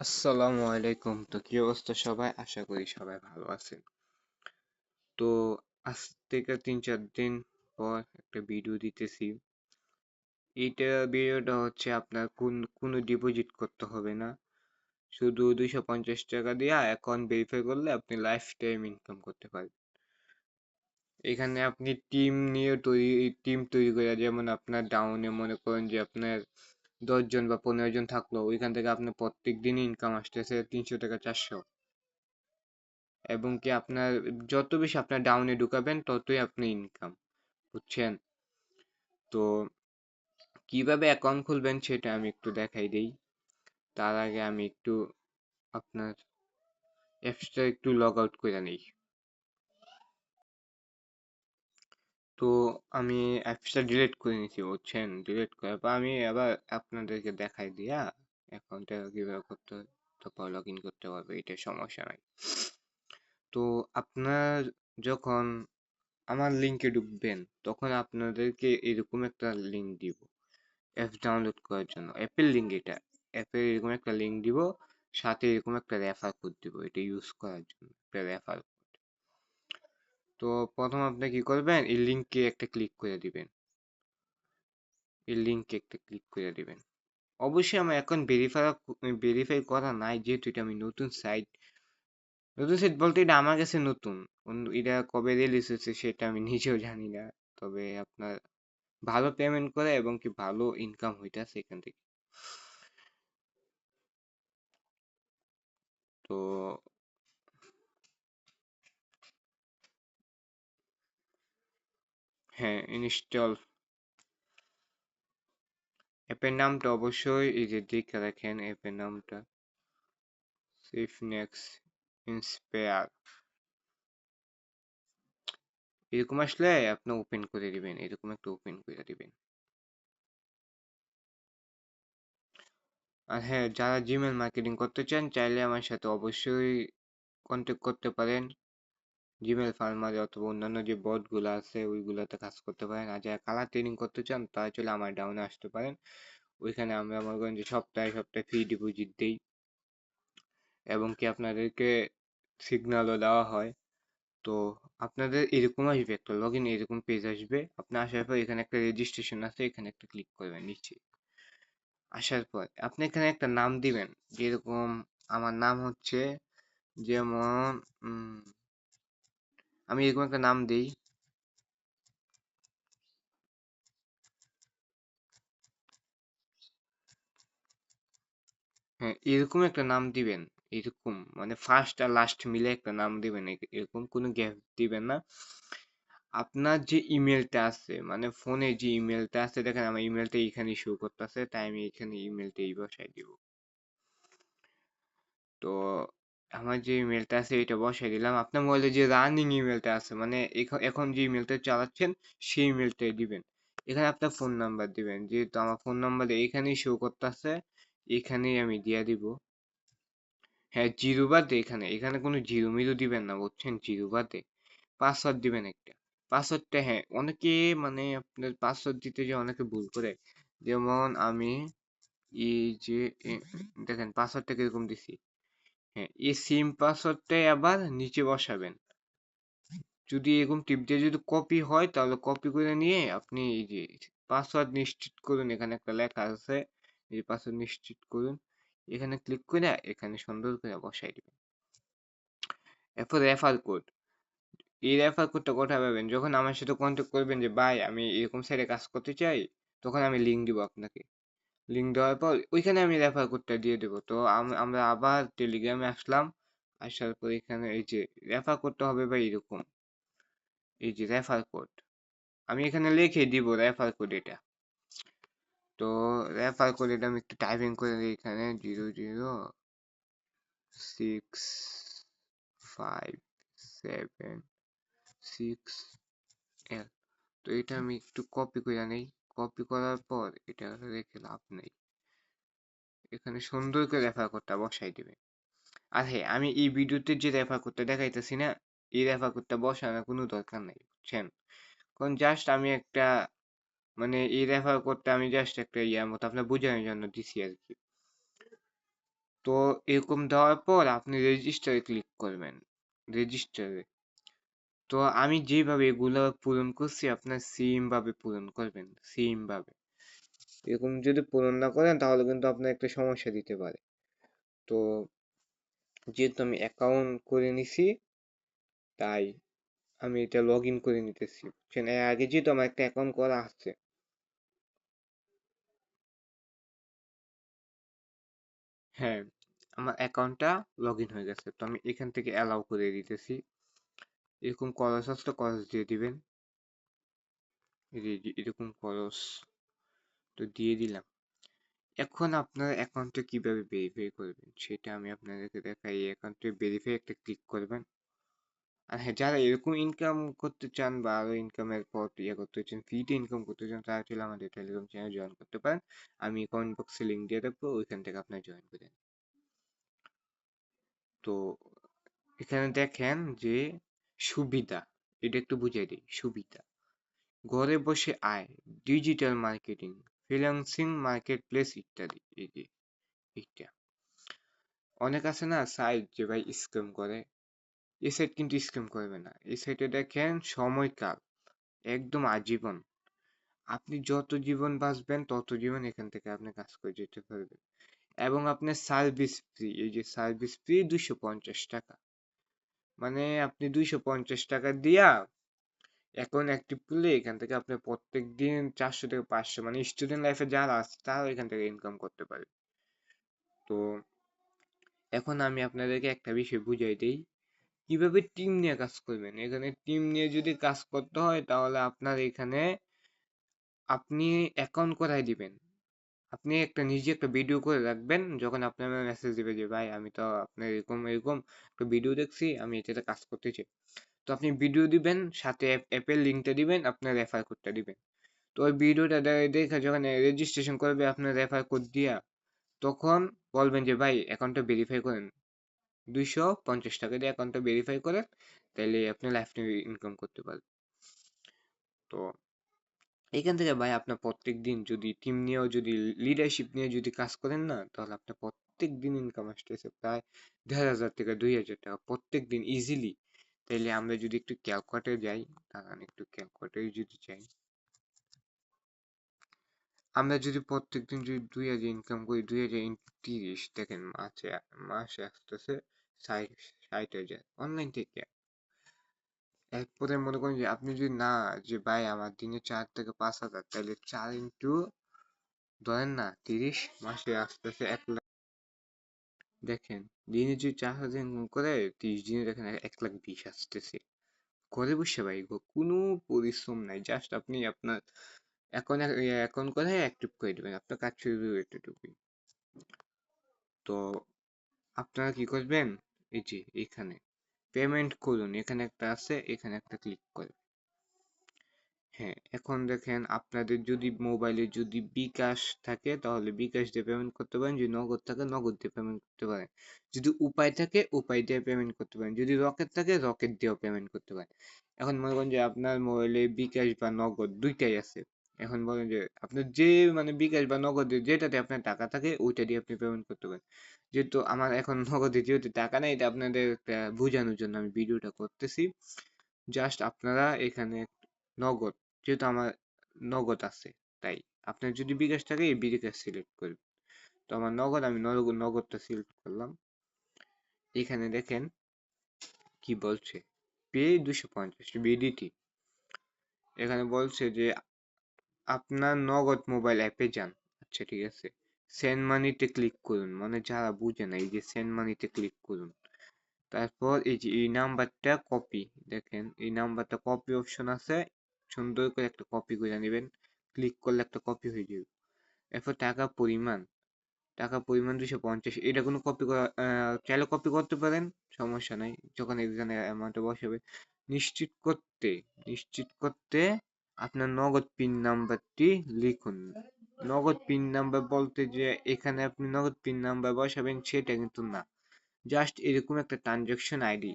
আসসালামু আলাইকুম। তো কি অবস্থা সবাই? আশা করি সবাই ভালো আছেন। তো আজ থেকে তিন চার দিন পর একটা ভিডিও দিতেছি। এইটা ভিডিওটা হচ্ছে আপনার কোন, কোনো ডিপোজিট করতে হবে না। শুধু দুইশো পঞ্চাশ টাকা দিয়ে অ্যাকাউন্ট ভেরিফাই করলে আপনি লাইফ টাইম ইনকাম করতে পারবেন। এখানে আপনি টিম নিয়ে তৈরি টিম তৈরি করে, যেমন আপনার ডাউনে মনে করেন যে আপনার দশজন বা পনেরো জন থাকল, ওইখান থেকে আপনার প্রত্যেক দিনই ইনকাম আসতেছে তিনশো টাকা চারশো। এবং কি আপনার, যত বেশি আপনার ডাউনে ঢুকাবেন, ততই আপনি ইনকাম বুঝছেন? তো কীভাবে অ্যাকাউন্ট খুলবেন সেটা আমি একটু দেখাই দেই। তার আগে আমি একটু আপনার অ্যাপসটা একটু লগ আউট করে নিই। তো আমি অ্যাপসটা ডিলিট করে নিয়েছি বুঝছেন? ডিলিট করার পর আমি আবার আপনাদেরকে দেখাই দিয়া অ্যাকাউন্টটা কীভাবে করতে হয়, তারপর লগ ইন করতে পারবে এটা সমস্যা নাই। তো আপনার যখন আমার লিঙ্কে ঢুকবেন, তখন আপনাদেরকে এরকম একটা লিঙ্ক দিব অ্যাপ ডাউনলোড করার জন্য। অ্যাপের লিঙ্ক এটা। অ্যাপের এরকম একটা লিঙ্ক দিব, সাথে এরকম একটা রেফার কোড দিব, এটা ইউজ করার জন্য, একটা রেফার তো প্রথম আপনি কি করবেন? এই লিঙ্কে একটা ক্লিক করে দিবেন। এই লিঙ্কে একটা ক্লিক করে দিবেন। অবশ্যই আমার এখন ভেরিফাই ভেরিফাই করা নাই, যেহেতু এটা আমি নতুন সাইট নতুন সাইট বলতে এটা আমার কাছে নতুন। এটা কবে রিলিজ হয়েছে সেটা আমি নিজেও জানি না। তবে আপনার ভালো পেমেন্ট করে এবং কি ভালো ইনকাম হইতাছে এখান থেকে। তো হ্যাঁ ইনস্টল অ্যাপের নামটা অবশ্যই এই যে দেখে রাখেন অ্যাপের নামটা। সেফনেক্স ইন্সপায়ার এরকম আসলে আপনি ওপেন করে দিবেন, এরকম একটা ওপেন করে দিবেন। আর হ্যাঁ যারা জিমেল মার্কেটিং করতে চান, চাইলে আমার সাথে অবশ্যই কন্ট্যাক্ট করতে পারেন। জিমেল ফার্মারে অথবা অন্যান্য যে বটগুলো আছে, ওইগুলোতে কাজ করতে পারেন। আর যারা কালার ট্রেনিং করতে চান, তারা চলে আমার ডাউনে আসতে পারেন। ওইখানে আমরা মনে করেন যে সপ্তাহে সপ্তাহে ফ্রি ডিপোজিট দিই। এবং কি আপনাদেরকে সিগন্যালও দেওয়া হয়। তো আপনাদের এরকম আসবে একটা লগ ইন এরকম পেজ আসবে। আপনি আসার পর এখানে একটা রেজিস্ট্রেশন আছে, এখানে একটা ক্লিক করবেন নিচে আসার পর আপনি এখানে একটা নাম দিবেন। যেরকম আমার নাম হচ্ছে যেমন আমি এরকম একটা নাম দিই। হ্যাঁ এরকম একটা নাম দিবেন, এরকম মানে ফার্স্ট আর লাস্ট মিলে একটা নাম দিবেন এরকম কোনো গ্যাপ দিবেন না। আপনার যে ইমেলটা আছে মানে ফোনে যে ইমেলটা আছে, দেখেন আমার ইমেলটা এখানে শো করতেছে, তাই আমি এখানে ইমেলটা এই বসাই দিব। তো আমার যে ইমেলটা আছে এটা বসাই দিলাম। আপনার মোবাইলে যে রানিং ইমেলটা আছে মানে এখন যে ইমেলটা চালাচ্ছেন, সেই ইমেলটাই দিবেন। এখানে আপনার ফোন নাম্বার দিবেন। যেহেতু আমার ফোন নাম্বার এখানেই শো করতেছে এখানেই আমি দিয়া দিব। হ্যাঁ জিরো বাদে এখানে এখানে কোনো জিরো মিরো দিবেন না, বুঝছেন? জিরো বাদে। পাসওয়ার্ড দিবেন একটা। পাসওয়ার্ডটা হ্যাঁ অনেকে মানে আপনার পাসওয়ার্ড দিতে যে অনেকে ভুল করে। যেমন আমি এই যে দেখেন পাসওয়ার্ডটা কীরকম দিছি। হ্যাঁ এই সিম পাসওয়ার্ডটাই আবার নিচে বসাবেন। যদি এরকম টিপ দিয়ে যদি কপি হয়, তাহলে কপি করে নিয়ে আপনি এই যে পাসওয়ার্ড নিশ্চিত করুন, এখানে একটা লেখা আছে, এই পাসওয়ার্ড নিশ্চিত করুন। এখানে ক্লিক করে এখানে সুন্দর করে বসাই দিবেন। এরপর রেফার কোড এই রেফার কোডটা কোথায় পাবেন? যখন আমার সাথে কন্ট্যাক্ট করবেন যে, ভাই, আমি এরকম সাইডে কাজ করতে চাই, তখন আমি লিঙ্ক দিব আপনাকে। লিঙ্ক দেওয়ার পর ওইখানে আমি রেফার কোডটা দিয়ে দেবো। তো আমরা আবার টেলিগ্রামে আসলাম, আসার পর এখানে এই যে রেফার কোডটা হবে ভাই এরকম, এই যে রেফার কোড আমি এখানে লিখে দিব রেফার কোড এটা। তো রেফার কোড এটা আমি একটু টাইপিং করে দিই এখানে zero zero six five seven six L তো এটা আমি একটু কপি করে নেই। কপি করার পর এটা রেখে লাভ নেই। এখানে সুন্দর করে রেফার কোডটা বসাই দিবে। আর হ্যাঁ আমি এই ভিডিওতে যে রেফার কোডটা দেখাইতেছি না, এই রেফার কোডটা বসানোর কোনো দরকার নাই, বুঝছেন? কারণ জাস্ট আমি একটা মানে এই রেফার কোডটা আমি জাস্ট একটা ইয়ার মতো আপনার বোঝানোর জন্য দিছি আর কি। তো এরকম দেওয়ার পর আপনি রেজিস্টারে ক্লিক করবেন। রেজিস্টারে তো আমি যেভাবে এগুলো পূরণ করছি, আপনার সেম ভাবে পূরণ করবেন সেম ভাবে এরকম যদি পূরণ না করেন, তাহলে কিন্তু আপনার একটা সমস্যা দিতে পারে। তো যেহেতু আমি অ্যাকাউন্ট করে নিছি, তাই আমি এটা লগ ইন করে নিতেছি। বুঝছেন? এর আগে যেহেতু আমার একটা অ্যাকাউন্ট করা আছে। হ্যাঁ আমার অ্যাকাউন্টটা লগ ইন হয়ে গেছে। তো আমি এখান থেকে অ্যালাউ করে দিতেছি। এরকম করস আসলে করস দিয়ে দিবেন। এরকম করস তো দিয়ে দিলাম। এখন আপনার অ্যাকাউন্টটা কীভাবে ভেরিফাই করবেন? সেটা আমি আপনাদেরকে দেখাই। এই অ্যাকাউন্টে ভেরিফাই একটা ক্লিক করবেন। আর হ্যাঁ যারা এরকম ইনকাম করতে চান বা আরও ইনকামের পথ ইয়ে করতে চান ফ্রিতে ইনকাম করতে চান, তারা চাইলে আমাদের টেলিগ্রাম চ্যানেল জয়েন করতে পারেন। আমি কমেন্ট বক্সে লিঙ্ক দিয়ে রাখব, ওইখান থেকে আপনার জয়েন করেন তো এখানে দেখেন যে সুবিধা, এটা একটু বুঝাই দিই, সুবিধা। ঘরে বসে আয় digital marketing freelancing market place ইত্যাদি, এই যে, এইটা। অনেক আছে না সাইট যে ভাই স্ক্যাম করে এই সাইট কিন্তু স্ক্যাম করবে না। এই সাইটে দেখেন সময়কাল একদম আজীবন। আপনি যত জীবন বাঁচবেন, তত জীবন এখান থেকে আপনি কাজ করে যেতে পারবেন। এবং আপনার সার্ভিস ফ্রি এই যে সার্ভিস ফ্রি দুইশো পঞ্চাশ টাকা। মানে আপনি দুইশো পঞ্চাশ টাকা দিয়া এখন অ্যাক্টিভ করলে এখান থেকে আপনি প্রত্যেক দিন চারশো থেকে পাঁচশো মানে স্টুডেন্ট লাইফে যারা আছে তারা এখান থেকে ইনকাম করতে পারে। তো এখন আমি আপনাদেরকে একটা বিষয় বুঝাই দিই। কীভাবে টিম নিয়ে কাজ করবেন? এখানে টিম নিয়ে যদি কাজ করতে হয় তাহলে আপনার এখানে আপনি অ্যাকাউন্ট করাই দিবেন? আপনি একটা নিজে একটা ভিডিও করে রাখবেন, যখন আপনার মেসেজ দিবে যে, ভাই, আমি তো আপনার এরকম এরকম একটা ভিডিও দেখছি, আমি এটাতে কাজ করতে চাই তো আপনি ভিডিও দিবেন, সাথে অ্যাপের লিঙ্কটা দিবেন, আপনার রেফার কোডটা দিবেন। তো ওই ভিডিওটা দেখে যখন রেজিস্ট্রেশন করবে আপনার রেফার কোড দিয়া, তখন বলবেন যে, ভাই অ্যাকাউন্টটা ভেরিফাই করেন। দুইশো পঞ্চাশ টাকা দিয়ে অ্যাকাউন্টটা ভেরিফাই করেন তাহলে আপনি লাইফ টাইম ইনকাম করতে পারবেন। তো এখান থেকে ভাই আপনার প্রত্যেক দিন যদি টিম নিয়েও যদি লিডারশিপ নিয়ে যদি কাজ করেন না, তাহলে আপনার প্রত্যেক দিন ইনকাম আসতেছে প্রায় দেড় হাজার থেকে দুই হাজার টাকা প্রত্যেক দিন ইজিলি তাইলে আমরা যদি একটু ক্যালকুলেটে যাই, দাঁড়ান একটু ক্যালকুলেটে যদি যাই, আমরা যদি প্রত্যেকদিন যদি দুই হাজার ইনকাম করি, দুই হাজার তিরিশ, দেখেন মাসে মাসে আসতেছে ষাট ষাট হাজার অনলাইন থেকে এরপরে মনে করেন যে, আপনি যদি না, যে ভাই আমার দিনে চার থেকে পাঁচ হাজার তাহলে চার ইন্টু ধরেন না, তিরিশ, মাসে আসতেছে এক লাখ দেখেন, দিনে যদি চার হাজার ইনকাম করে, তিরিশ দিনে দেখেন এক লাখ বিশ আসতেছে। ঘরে বসে ভাই কোনো পরিশ্রম নাই জাস্ট আপনি আপনার এখন এখন করে অ্যাক্টিভ করে দেবেন, আপনার কাজ শুরু এতটুকুই তো আপনারা কি করবেন? এই যে এখানে পেমেন্ট করুন। এখানে একটা আছে, এখানে একটা ক্লিক করবেন হ্যাঁ এখন দেখেন আপনাদের যদি মোবাইলে যদি বিকাশ থাকে, তাহলে বিকাশ দিয়ে পেমেন্ট করতে পারেন, যদি নগদ থাকে, নগদ দিয়ে পেমেন্ট করতে পারেন। যদি উপায় থাকে, উপায় দিয়ে পেমেন্ট করতে পারেন। যদি রকেট থাকে, রকেট দিয়েও পেমেন্ট করতে পারেন। এখন মনে করেন যে আপনার মোবাইলে বিকাশ বা নগদ দুইটাই আছে। এখন বলেন যে, আপনার যে মানে বিকাশ বা নগদে যেটাতে আপনার টাকা থাকে, ওইটা দিয়ে আপনি পেমেন্ট করতে পারেন। যেহেতু আমার এখন নগদে যেহেতু টাকা নেই, এটা আপনাদের বোঝানোর জন্য আমি ভিডিওটা করতেছি। জাস্ট আপনারা এখানে নগদ, যেহেতু আমার নগদ আছে, তাই। আপনার যদি বিকাশ থাকে, এই বিকাশ সিলেক্ট করবেন। তো আমার নগদ, আমি নগদ নগদটা সিলেক্ট করলাম। এখানে দেখেন, কি বলছে? পে দুশো পঞ্চাশ বিডিটি এখানে বলছে যে আপনার নগদ মোবাইল অ্যাপে যান। আচ্ছা ঠিক আছে। সেন্ড মানিতে ক্লিক করুন। মানে যারা বুঝে না, এই যে সেন্ড মানিতে ক্লিক করুন। তারপর এই যে, এই নাম্বারটা কপি দেখেন, এই নাম্বারটা কপি অপশন আছে। সুন্দর করে একটা কপি করে নেবেন। ক্লিক করলে একটা কপি হয়ে যাবে। এরপর টাকা পরিমাণ। টাকা পরিমাণ দুশো পঞ্চাশ। এটা কোনো কপি করা চাইলে কপি করতে পারেন। সমস্যা নাই। যখন এখানে অ্যামাউন্টে বসাবে। নিশ্চিত করতে নিশ্চিত করতে আপনার নগদ পিন নাম্বারটি লিখুন। নগদ পিন নাম্বার বলতে যে এখানে আপনি নগদ পিন নাম্বার বসাবেন সেটা কিন্তু না। জাস্ট এরকম একটা ট্রানজাকশন আইডি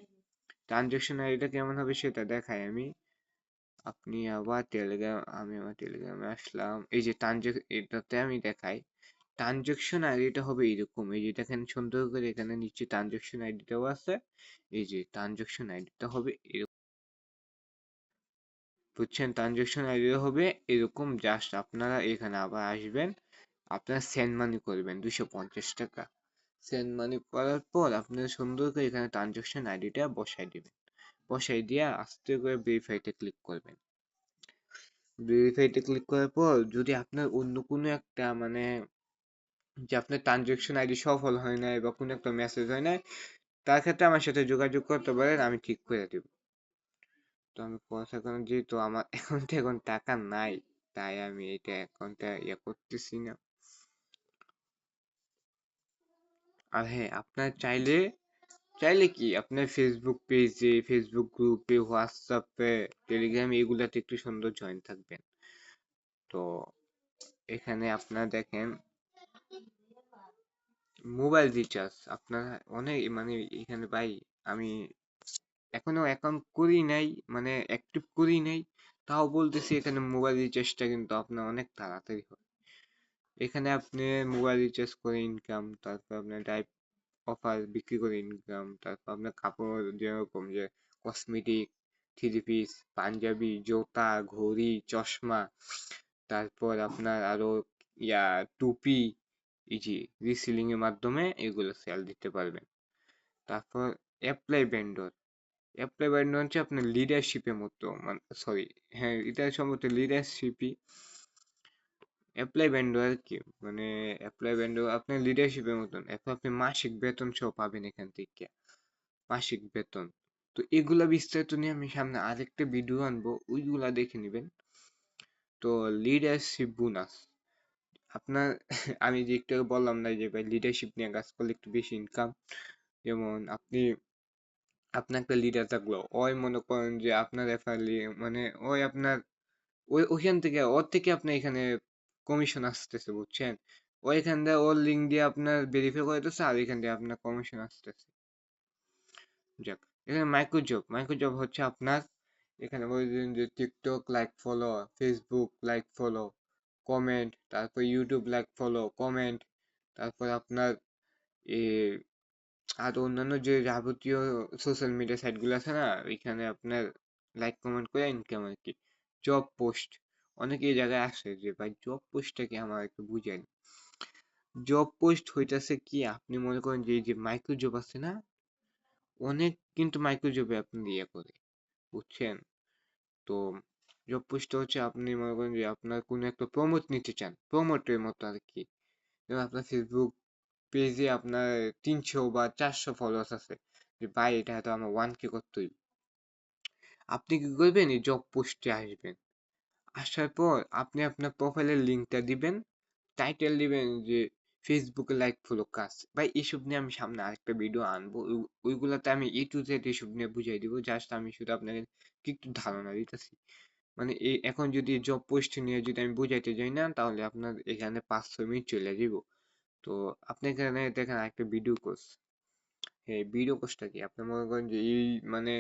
ট্রানজাকশন আইডিটা কেমন হবে সেটা দেখাই আমি। আপনি আবার টেলিগ্রাম আমি আমার টেলিগ্রামে আসলাম। এই যে ট্রানজাকশন এটাতে আমি দেখাই। ট্রানজেকশন আইডিটা হবে এরকম। এই যে দেখেন সুন্দর করে এখানে নিচে ট্রানজেকশন আইডিটাও আছে। এই যে ট্রানজেকশন আইডিটা হবে এরকম। বুঝছেন ট্রানজেকশন আইডি হবে, এরকম জাস্ট আপনারা এখানে আবার আসবেন, আপনারা সেন্ড মানি করবেন, দুইশো পঞ্চাশ টাকা। সেন্ড মানি করার পর আপনারা সুন্দর করে এখানে ট্রানজেকশন আইডিটা বসাই দিবেন। বসাই দিয়ে আস্তে করে ভেরিফাইতে ক্লিক করবেন। ভেরিফাইতে ক্লিক করার পর যদি আপনার অন্য কোনো একটা মানে যে আপনার ট্রানজেকশন আইডি সফল হয় নাই বা কোনো একটা মেসেজ হয় নাই, তার ক্ষেত্রে আমার সাথে যোগাযোগ করতে পারেন, আমি ঠিক করে দেব। তো আমি কথা কারণ যেহেতু আমার অ্যাকাউন্টে এখন টাকা নাই, তাই আমি এটা অ্যাকাউন্টটা ইয়ে করতেছি না। আর হ্যাঁ আপনার চাইলে চাইলে কি আপনার ফেসবুক পেজে ফেসবুক গ্রুপে হোয়াটসঅ্যাপে টেলিগ্রামে এগুলাতে একটু সুন্দর জয়েন থাকবেন। তো এখানে আপনারা দেখেন মোবাইল রিচার্জ আপনার অনেক মানে এখানে ভাই আমি এখনও অ্যাকাউন্ট করি নাই মানে অ্যাক্টিভ করি নাই, তাও বলতেছি এখানে মোবাইল রিচার্জটা কিন্তু আপনার অনেক তাড়াতাড়ি হয়। এখানে আপনি মোবাইল রিচার্জ করে ইনকাম তারপর আপনার টাইপ অফার বিক্রি করে ইনকাম তারপর আপনার কাপড় যেরকম যে কসমেটিক থ্রি পিস পাঞ্জাবি, জুতা, ঘড়ি, চশমা, তারপর আপনার আরও ইয়া টুপি যে রিসেলিং এর মাধ্যমে এগুলো সেল দিতে পারবেন। তারপর অ্যাপ্লাই ভেন্ডর অ্যাপ্লাই ভেন্ডর হচ্ছে আপনার লিডারশিপের মতো মানে সরি হ্যাঁ এটা সম্ভবত লিডারশিপই অ্যাপ্লাই ভেন্ডর আর কি মানে অ্যাপ্লাই ভেন্ডর আপনার লিডারশিপের মতন। এখন আপনি মাসিক বেতন সহ পাবেন এখান থেকে, মাসিক বেতন। তো এগুলা বিস্তারিত নিয়ে আমি সামনে আরেকটা ভিডিও আনব, ওইগুলা দেখে নেবেন। তো লিডারশিপ বোনাস আপনার, আমি যে একটু বললাম না যে ভাই লিডারশিপ নিয়ে কাজ করলে একটু বেশি ইনকাম যেমন আপনি আপনার একটা লিডার থাকল। ওই মনে করেন যে আপনার রেফারেলি মানে ওই আপনার, ওই, ওইখান থেকে, ওর থেকে আপনি এখানে কমিশন আসতেছে, বুঝছেন? ওইখান দিয়ে ওর লিঙ্ক দিয়ে আপনার ভেরিফাই করে দিচ্ছে আর এখান দিয়ে আপনার কমিশন আসতেছে। যাক, এখানে মাইক্রো জব মাইক্রো জব হচ্ছে আপনার, এখানে বলছেন যে TikTok like follow Facebook like follow comment তারপর ইউটিউব লাইক ফলো কমেন্ট তারপর আপনার আর অন্যান্য যে যাবতীয় সোশ্যাল মিডিয়া সাইটগুলো আছে না, ওইখানে আপনার লাইক কমেন্ট করে ইনকাম আর কি। জব পোস্ট অনেকে এই জায়গায় আসে যে, ভাই জব পোস্টটা কি আমার একটু বুঝেন জব পোস্ট হইতাছে কি, আপনি মনে করেন যে, এই যে মাইক্রো জব আছে না, অনেক কিন্তু মাইক্রো জবে আপনি ইয়ে করে, বুঝছেন? তো জব পোস্টটা হচ্ছে আপনি মনে করেন যে, আপনার কোনো একটা প্রমোট নিতে চান প্রমোটের মতো আর কি। যেমন আপনার ফেসবুক পেজে আপনার তিনশো বা চারশো ফলোয়ার্স আছে। যে, ভাই, এটা তো আমার ওয়ান কে করতেই। আপনি কি করবেন? এই জব পোস্টে আসবেন। আসার পর আপনি আপনার প্রোফাইলের লিঙ্কটা দিবেন। টাইটেল দিবেন যে ফেসবুকে লাইক ফলো কাজ ভাই এইসব নিয়ে আমি সামনে আরেকটা ভিডিও আনব। ওইগুলাতে আমি এ টু জেড এইসব নিয়ে বুঝাই দিব। জাস্ট আমি শুধু আপনাকে একটু ধারণা দিতেছি। মানে এখন যদি জব পোস্ট নিয়ে যদি আমি বুঝাইতে যাই না, তাহলে আপনার এখানে পাঁচ, ছয় মিনিট চলে যাব তো আপনি এখানে দেখেন একটা ভিডিও কোর্স এই ভিডিও কোর্সটা কি? আপনি মনে করেন যে এই মানে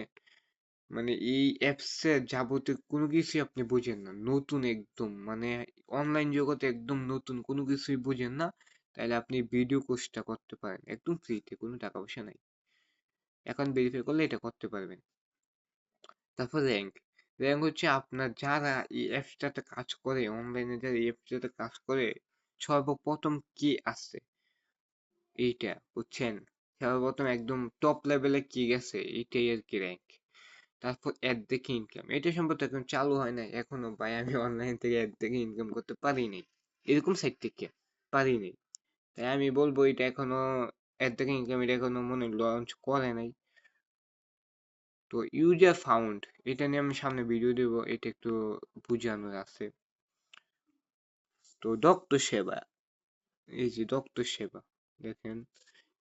মানে এই অ্যাপসের যাবতীয় কোনো কিছুই আপনি বুঝেন না। নতুন একদম মানে অনলাইন জগতে একদম নতুন কোনো কিছুই বুঝেন না। তাহলে আপনি ভিডিও কোর্সটা করতে পারেন। একদম ফ্রিতে কোনো টাকা পয়সা নাই। এখন ভেরিফাই করলে এটা করতে পারবেন। তারপর র্যাঙ্ক র্যাঙ্ক হচ্ছে আপনার যারা এই অ্যাপসটাতে কাজ করে অনলাইনে যারা এই অ্যাপসটাতে কাজ করে সর্বপ্রথম কি আছে? এইটা, বুঝছেন? সর্বপ্রথম একদম টপ লেভেলে কি গেছে? এইটাই আর কি র্যাঙ্ক তারপর অ্যাড দেখে ইনকাম এটা সম্ভবত এখন চালু হয় নাই, এখনও ভাই আমি অনলাইন থেকে অ্যাড দেখে ইনকাম করতে পারি নাই। এরকম সাইট থেকে পারি নাই। তাই আমি বলব এটা এখনও অ্যাড দেখে ইনকাম এটা এখনও মনে লঞ্চ করে নাই। তো ইউজার ফাউন্ড এটা নিয়ে আমি সামনে ভিডিও দেব, এটা একটু বুঝানোর আছে। তো ডক্টর সেবা এই যে ডক্টর সেবা দেখেন,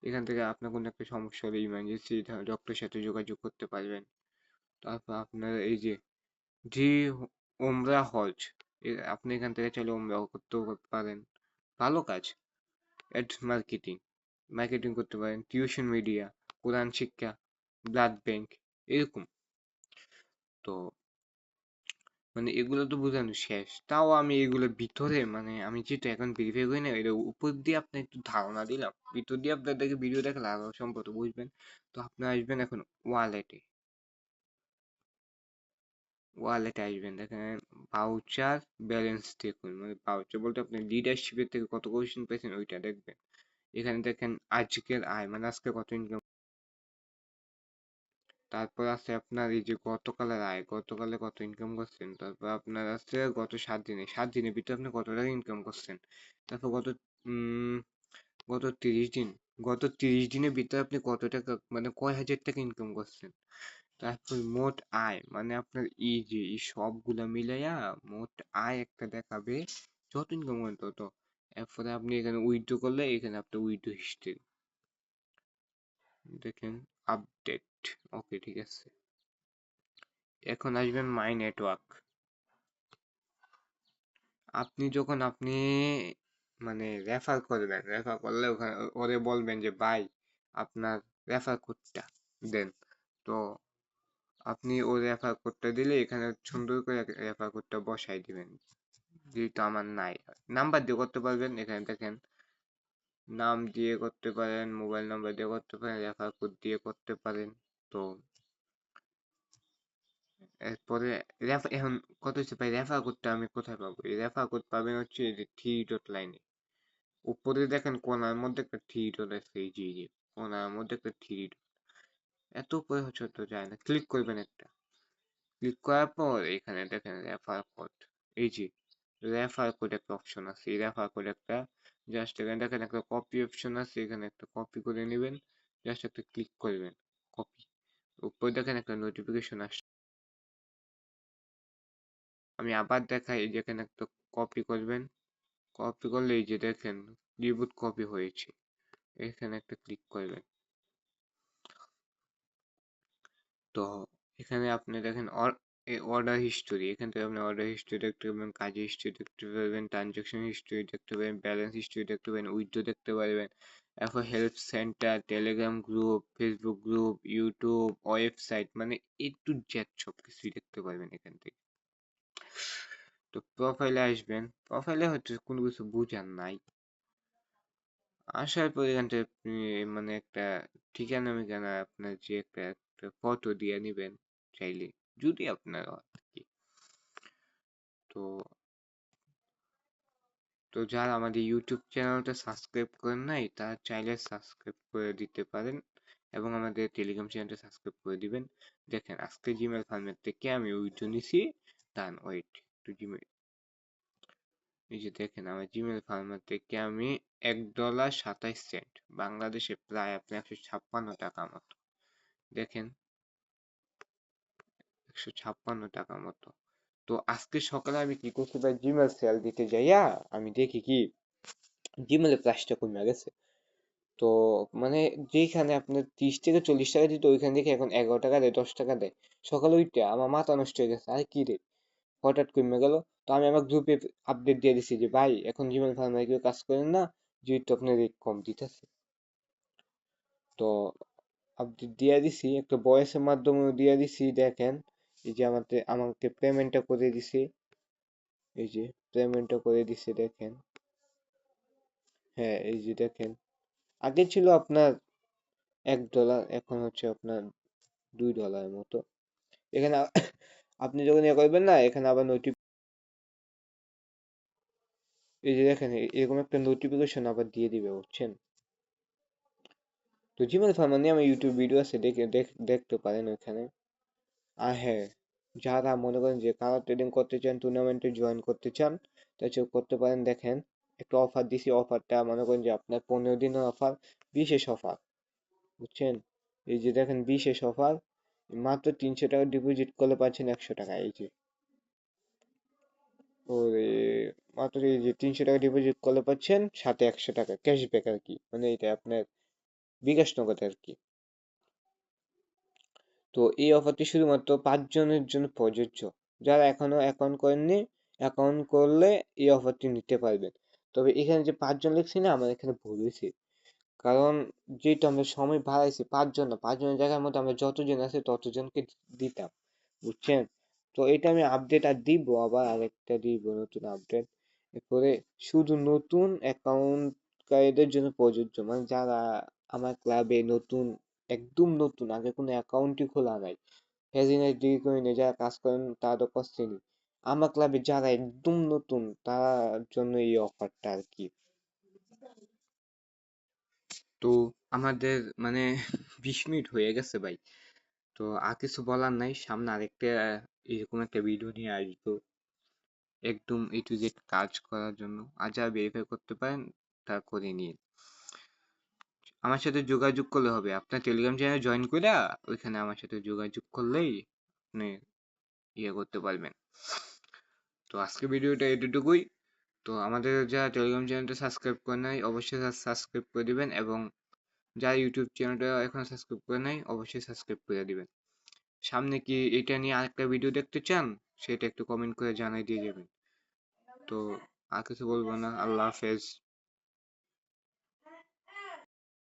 এখান থেকে আপনার কোনো একটা সমস্যা হলে ইমার্জেন্সি ডক্টরের সাথে যোগাযোগ করতে পারবেন। তারপর আপনার এই যে জি ওমরা হজ আপনি এখান থেকে চাইলে ওমরা করতেও পারেন। ভালো কাজ অ্যাড মার্কেটিং মার্কেটিং করতে পারেন টিউশন মিডিয়া কোরআন শিক্ষা ব্লাড ব্যাংক এরকম। তো মানে এগুলো তো বোঝানো শেষ। তাও আমি এগুলোর ভিতরে মানে আমি যেহেতু এখন ভেরিফাই করি না এটা উপর দিয়ে আপনার একটু ধারণা দিলাম। ভিতর দিয়ে আপনাদেরকে ভিডিও দেখলে আরও সম্পর্কে বুঝবেন? তো আপনি আসবেন এখন ওয়ালেটে ওয়ালেটে আসবেন, দেখেন ভাউচার ব্যালেন্স দেখুন মানে ভাউচার বলতে আপনি লিডারশিপের থেকে কত কোয়েশ্চেন পেয়েছেন ওইটা দেখবেন। এখানে দেখেন, আজকের আয় মানে আজকে কত ইনকাম তারপর আছে আপনার এই যে গতকালের আয়, গতকালে কত ইনকাম করছেন? তারপর আপনার আছে গত সাত দিনে, সাত দিনের ভিতরে আপনি কত টাকা ইনকাম করছেন? তারপর গত গত তিরিশ দিন, গত তিরিশ দিনের ভিতরে আপনি কত টাকা মানে কয় হাজার টাকা ইনকাম করছেন? তারপর মোট আয় মানে আপনার এই যে, এই সবগুলা মিলাইয়া মোট আয় একটা দেখাবে, যত ইনকাম করেন তত। এরপরে আপনি এখানে উইথড্র করলে এখানে আপনার উইথড্র হিস্ট্রি দেখেন আপডেট ওকে ঠিক আছে। এখন আসবেন মাই নেটওয়ার্ক আপনি যখন আপনি মানে রেফার করবেন রেফার করলে ওখানে ওরে বলবেন যে, ভাই, আপনার রেফার কোডটা দেন। তো আপনি ও রেফার কোডটা দিলে এখানে সুন্দর করে রেফার কোডটা বসাই দিবেন। যেহেতু আমার নাই। নাম্বার দিয়ে করতে পারবেন। এখানে দেখেন নাম দিয়ে করতে পারেন, মোবাইল নাম্বার দিয়ে করতে পারেন, রেফার কোড দিয়ে করতে পারেন, তো এরপরে রেফার এখন কত হচ্ছে ভাই? রেফার কোডটা আমি কোথায় পাবো? এই রেফার কোড পাবেন হচ্ছে এই যে থ্রি ডট লাইনে উপরে দেখেন কোনার মধ্যে একটা থ্রি ডট আছে, এই যে কোনার মধ্যে একটা থ্রি ডট এত উপরে হচ্ছে তো যায় না ক্লিক করবেন একটা। ক্লিক করার পর এখানে দেখেন রেফার কোড, এই যে, রেফার কোড একটা অপশন আছে, এই রেফার কোড একটা জাস্ট এখানে দেখেন একটা কপি অপশন আছে, এখানে একটা কপি করে নেবেন। জাস্ট একটা ক্লিক করবেন কপি উপরে দেখেন একটা নোটিফিকেশন আসছে। আমি আবার দেখাই, এই যে এখানে একটা কপি করবেন। কপি করলে এই যে দেখেন রিবুট কপি হয়েছে। এখানে একটা ক্লিক করবেন। তো এখানে আপনি দেখেন অর্ডার হিস্টোরি এখান থেকে আপনি অর্ডার হিস্টোরি দেখতে পাবেন কাজের হিস্টোরি দেখতে পাবেন ট্রানজাকশন হিস্টোরি দেখতে পাবেন ব্যালেন্স হিস্টোরি দেখতে পাবেন উইথড্র দেখতে পারবেন এরপর help centre telegram group Facebook group YouTube website মানে এ টু জেড সব কিছুই দেখতে পারবেন এখান থেকে। তো প্রোফাইলে আসবেন প্রোফাইলে হচ্ছে কোনো কিছু বুঝার নাই। আসার পর এখান থেকে আপনি মানে একটা ঠিকানা মিকানা আপনার যে একটা ফটো দিয়ে নিবেন চাইলে। যদি আপনার হয় তো তো যারা আমাদের ইউটিউব চ্যানেলটা সাবস্ক্রাইব করেন নাই, তারা চাইলে সাবস্ক্রাইব করে দিতে পারেন এবং আমাদের টেলিগ্রাম চ্যানেলটা সাবস্ক্রাইব করে দিবেন। দেখেন, আজকে জিমেল ফার্মের থেকে আমি উইথড্র নিছি ডান ওয়েট একটু জিমেল এই যে দেখেন, আমার জিমেল ফার্মার থেকে আমি এক ডলার সাতাইশ সেন্ট বাংলাদেশে প্রায় আপনি একশো ছাপ্পান্ন টাকা মতো। দেখেন একশো ছাপ্পান্ন টাকা মতো। তো আজকে সকালে আমি কি করছি ভাই? জিমেল সেল দিতে যাইয়া আমি দেখি কি জিমেলের প্রাইসটা কমে গেছে। তো মানে যেখানে আপনার ত্রিশ থেকে চল্লিশ টাকা দিত, ওইখান থেকে এখন এগারো টাকা দেয়, দশ টাকা দেয়। সকালে উঠতে আমার মাথা নষ্ট হয়ে গেছে। আর কি রে? হঠাৎ কমে গেল। তো আমি আমার গ্রুপে আপডেট দিয়ে দিছি যে, ভাই, এখন জিমেল ফার্মে কেউ কাজ করেন না, যেহেতু আপনার রেট কম দিতেছে। তো আপডেট দিয়ে দিছি, একটা বয়সের মাধ্যমে দিয়ে দিছি, দেখেন। এই যে আমাদের আমাকে পেমেন্টটা করে দিছে। এই যে পেমেন্টটা করে দিছে, দেখেন। হ্যাঁ এই যে দেখেন। আগে ছিল আপনার এক ডলার এখন হচ্ছে আপনার দুই ডলারের মতো। এখানে আপনি যখন ইয়ে করবেন না, এখানে আবার নোটিফ এই যে দেখেন এরকম একটা নোটিফিকেশন আবার দিয়ে দিবে, বুঝছেন? তো জিমেল ফার্মার নিয়ে আমার ইউটিউব ভিডিও আছে দেখে, দেখতে পারেন ওইখানে। আর হ্যাঁ যারা মনে করেন যে কারা ট্রেডিং করতে চান টুর্নামেন্টে জয়েন করতে চান তাহলে করতে পারেন। দেখেন, একটা অফার দিছি অফারটা মনে করেন যে আপনার পনেরো দিনের অফার বিশেষ অফার বুঝছেন? এই যে দেখেন, বিশেষ অফার মাত্র তিনশো টাকা ডিপোজিট করলে পাচ্ছেন একশো টাকা, এই যে। মাত্র এই যে তিনশো টাকা ডিপোজিট করলে পাচ্ছেন সাথে একশো টাকা ক্যাশব্যাক আর কি মানে এটা আপনার বিকাশ নগদ আর কি। তো এই অফারটি শুধুমাত্র পাঁচ জনের জন্য প্রযোজ্য। যারা এখনও অ্যাকাউন্ট করেননি অ্যাকাউন্ট করলে এই অফারটি নিতে পারবেন। তবে এখানে যে পাঁচজন লিখছি না, আমার এখানে ভুল হয়েছে কারণ যেহেতু আমরা সময় বাড়াইছি পাঁচজন না পাঁচজনের জায়গার মধ্যে আমরা যতজন আছে, ততজনকে দিতাম, বুঝছেন? তো এটা আমি আপডেট আর দিব, আবার আরেকটা দিব, নতুন আপডেট এরপরে শুধু নতুন অ্যাকাউন্টকারীদের জন্য প্রযোজ্য মানে যারা আমার ক্লাবে নতুন একদম নতুন, আগে কোনো অ্যাকাউন্টই খোলা নাই। হেজিনের ডিগ্রি করে নিয়ে যারা কাজ করেন তাদের কাছ থেকে আমার ক্লাবে যারা একদম নতুন তার জন্য এই অফারটা আর কি। তো আমাদের মানে বিশ মিনিট হয়ে গেছে ভাই। তো আর কিছু বলার নাই, সামনে আরেকটা এরকম একটা ভিডিও নিয়ে আসব। একদম এ টু জেড কাজ করার জন্য। আর যারা ভেরিফাই করতে পারেন তা করে নিন। আমার সাথে যোগাযোগ করলে হবে। আপনার টেলিগ্রাম চ্যানেল জয়েন করে ওইখানে আমার সাথে যোগাযোগ করলেই আপনি ইয়ে করতে পারবেন। তো আজকে ভিডিওটা এতটুকুই। তো আমাদের যারা টেলিগ্রাম চ্যানেলটা সাবস্ক্রাইব করে নাই, অবশ্যই সাবস্ক্রাইব করে দিবেন এবং যারা ইউটিউব চ্যানেলটা এখনও সাবস্ক্রাইব করে নাই, অবশ্যই সাবস্ক্রাইব করে দিবেন। সামনে কি এটা নিয়ে আরেকটা ভিডিও দেখতে চান, সেটা একটু কমেন্ট করে জানাই দিয়ে যাবেন। তো আর কিছু বলব না। আল্লাহ হাফেজ।